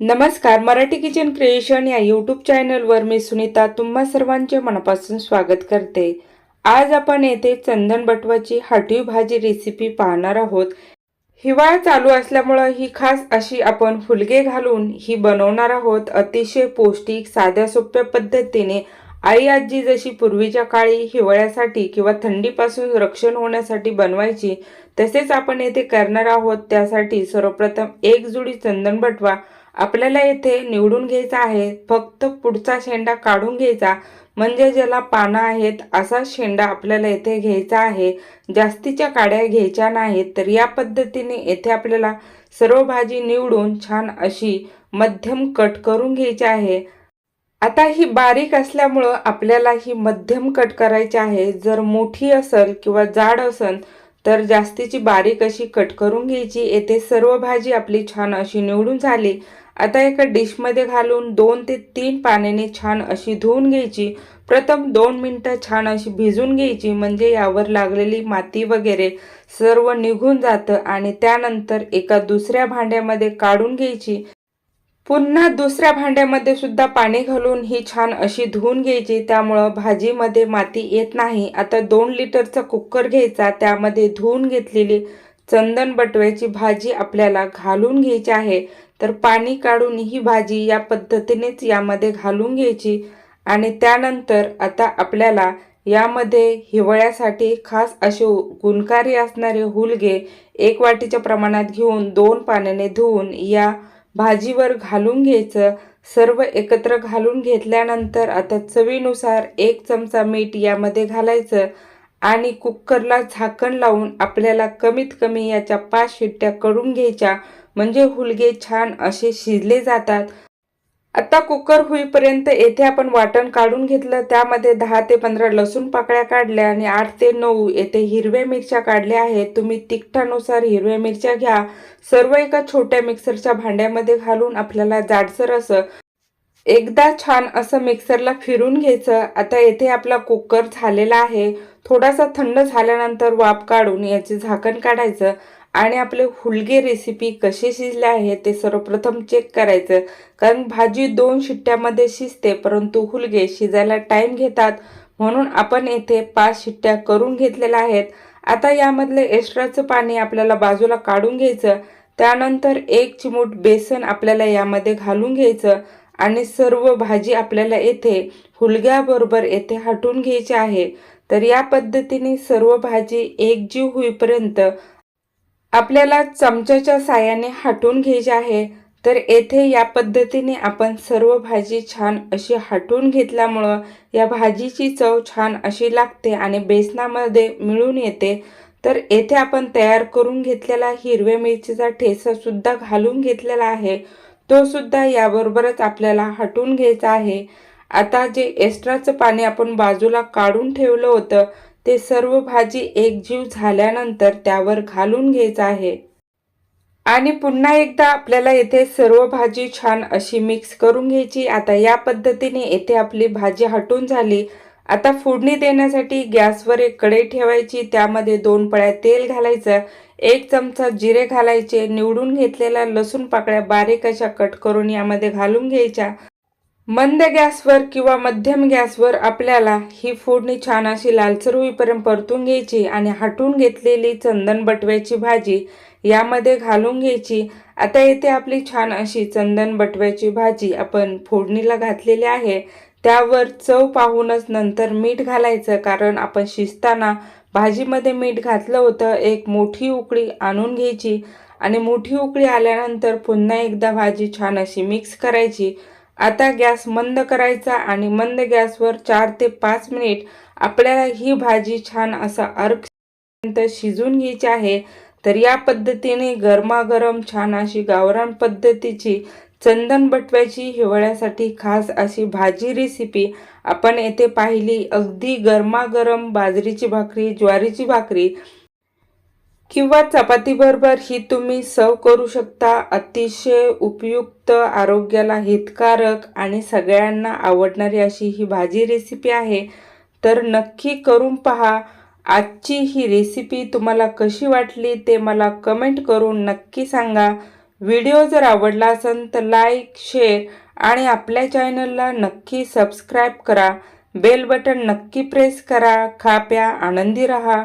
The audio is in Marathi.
नमस्कार मराठी किचन क्रिएशन या यूट्यूब चॅनलवर मी सुनीता तुम्हा सर्वांचे मनापासून स्वागत करते. आज आपण येथे चंदन बटवाची हाटीव भाजी रेसिपी पाहणार आहोत. हिवाळा चालू असल्यामुळं ही खास अशी आपण फुलगे घालून ही बनवणार आहोत. अतिशय पौष्टिक साध्या सोप्या पद्धतीने आई आजी जशी पूर्वीच्या काळी हिवाळ्यासाठी किंवा थंडीपासून रक्षण होण्यासाठी बनवायची तसेच आपण येथे करणार आहोत. त्यासाठी सर्वप्रथम एक जुडी चंदन बटवा आपल्याला येथे निवडून घ्यायचा आहे. फक्त पुढचा शेंडा काढून घ्यायचा. म्हणजे ज्याला पानं आहेत असा शेंडा आपल्याला येथे घ्यायचा आहे. जास्तीच्या काड्या घ्यायच्या नाहीत तर या पद्धतीने येथे आपल्याला सर्व भाजी निवडून छान अशी मध्यम कट करून घ्यायची आहे. आता ही बारीक असल्यामुळं आपल्याला ही मध्यम कट करायची आहे. जर मोठी असेल किंवा जाड असेल तर जास्तीची बारीक अशी कट करून घ्यायची? येथे सर्व भाजी आपली छान अशी निवडून झाली. आता एका डिशमध्ये घालून दोन ते तीन पाण्याने छान अशी धुवून घ्यायची. प्रथम दोन मिनटं छान अशी भिजून घ्यायची म्हणजे यावर लागलेली माती वगैरे सर्व निघून जातं आणि त्यानंतर एका दुसऱ्या भांड्यामध्ये काढून घ्यायची. पुन्हा दुसऱ्या भांड्यामध्ये सुद्धा पाणी घालून ही छान अशी धुवून घ्यायची. त्यामुळं भाजीमध्ये माती येत नाही. आता दोन लिटरचा कुकर घ्यायचा. त्यामध्ये धुवून घेतलेली चंदन बटव्याची भाजी आपल्याला घालून घ्यायची आहे. तर पाणी काढून ही भाजी या पद्धतीनेच यामध्ये घालून घ्यायची. आणि त्यानंतर आता आपल्याला यामध्ये हिवाळ्यासाठी खास असे गुणकारी असणारे हुलगे एक वाटीच्या प्रमाणात घेऊन दोन पाण्याने धुवून या भाजीवर घालून घ्यायचं. सर्व एकत्र घालून घेतल्यानंतर आता चवीनुसार एक चमचा मीठ यामध्ये घालायचं आणि कुकरला झाकण लावून आपल्याला कमीत कमी याच्या पाच शिट्ट्या करून घ्यायच्या. म्हणजे हुलगे छान असे शिजले जातात. आता कुकर होईपर्यंत येथे आपण वाटण काढून घेतलं. त्यामध्ये दहा ते पंधरा लसूण पाकळ्या काढल्या आणि आठ ते नऊ येथे हिरव्या मिरच्या काढल्या आहेत. तुम्ही तिखटानुसार हिरव्या मिरच्या घ्या. सर्व एका छोट्या मिक्सरच्या भांड्यामध्ये घालून आपल्याला जाडसर असं एकदा छान असं मिक्सरला फिरून घ्यायचं. आता येथे आपला कुकर झालेला आहे. थोडासा थंड झाल्यानंतर वाफ काढून याचे झाकण काढायचं. आणि आपले हुलगे रेसिपी कसे शिजले आहे ते सर्वप्रथम चेक करायचं. कारण भाजी दोन शिट्ट्यामध्ये शिजते परंतु हुलगे शिजायला टाईम घेतात. म्हणून आपण येथे पाच शिट्ट्या करून घेतलेल्या आहेत. आता यामधले एक्स्ट्राचं पाणी आपल्याला बाजूला काढून घ्यायचं. त्यानंतर एक चिमूट बेसन आपल्याला यामध्ये घालून घ्यायचं. आणि सर्व भाजी आपल्याला येथे हुलग्याबरोबर येथे हटून घ्यायची आहे. तर या पद्धतीने सर्व भाजी एकजीव होईपर्यंत आपल्याला चमच्याच्या साह्याने हटून घ्यायचे आहे तर येथे या पद्धतीने आपण सर्व भाजी छान अशी हटून घेतल्यामुळं या भाजीची चव छान अशी लागते आणि बेसनामध्ये मिळून येते. तर येथे आपण तयार करून घेतलेला हिरव्या मिरचीचा ठेसासुद्धा घालून घेतलेला आहे. तो सुद्धा याबरोबरच आपल्याला हटून घ्यायचा आहे. आता जे एक्स्ट्राचं पाणी आपण बाजूला काढून ठेवलं होतं ते सर्व भाजी एकजीव झाल्यानंतर त्यावर घालून घ्यायचं आहे. आणि पुन्हा एकदा आपल्याला येथे सर्व भाजी छान अशी मिक्स करून घ्यायची. आता या पद्धतीने येथे आपली भाजी हटून झाली. आता फोडणी देण्यासाठी गॅसवर एक कढई ठेवायची. त्यामध्ये दोन पळ्या तेल घालायचं. एक चमचा जिरे घालायचे. निवडून घेतलेला लसूण पाकळ्या बारीक अशा कट करून यामध्ये घालून घ्यायच्या. मंद गॅसवर किंवा मध्यम गॅसवर आपल्याला ही फोडणी छान अशी लालसर होईपर्यंत परतून घ्यायची आणि हटून घेतलेली चंदन बटव्याची भाजी यामध्ये घालून घ्यायची. आता येथे आपली छान अशी चंदन बटव्याची भाजी आपण फोडणीला घातलेली आहे. त्यावर चव पाहूनच नंतर मीठ घालायचं कारण आपण शिजताना भाजीमध्ये मीठ घातलं होतं एक मोठी उकळी आणून घ्यायची. आणि मोठी उकळी आल्यानंतर पुन्हा एकदा भाजी छान अशी मिक्स करायची. आता गॅस मंद करायचा आणि मंद गॅसवर चार ते पाच मिनिट आपल्याला ही भाजी छान असा अर्क शिजून घ्यायची आहे तर या पद्धतीने गरमागरम छान अशी गावरान पद्धतीची चंदन बटव्याची हिवाळ्यासाठी खास अशी भाजी रेसिपी आपण येथे पाहिली. अगदी गरमागरम बाजरीची भाकरी ज्वारीची भाकरी किंवा चपातीबरोबर ही तुम्ही सर्व करू शकता. अतिशय उपयुक्त आरोग्याला हितकारक आणि सगळ्यांना आवडणारी अशी ही भाजी रेसिपी आहे. तर नक्की करून पहा. आजची ही रेसिपी तुम्हाला कशी वाटली ते मला कमेंट करून नक्की सांगा. व्हिडिओ जर आवडला असेल तर लाईक शेअर आणि आपल्या चॅनलला नक्की सबस्क्राईब करा. बेल बटन नक्की प्रेस करा. खा प्या आनंदी रहा.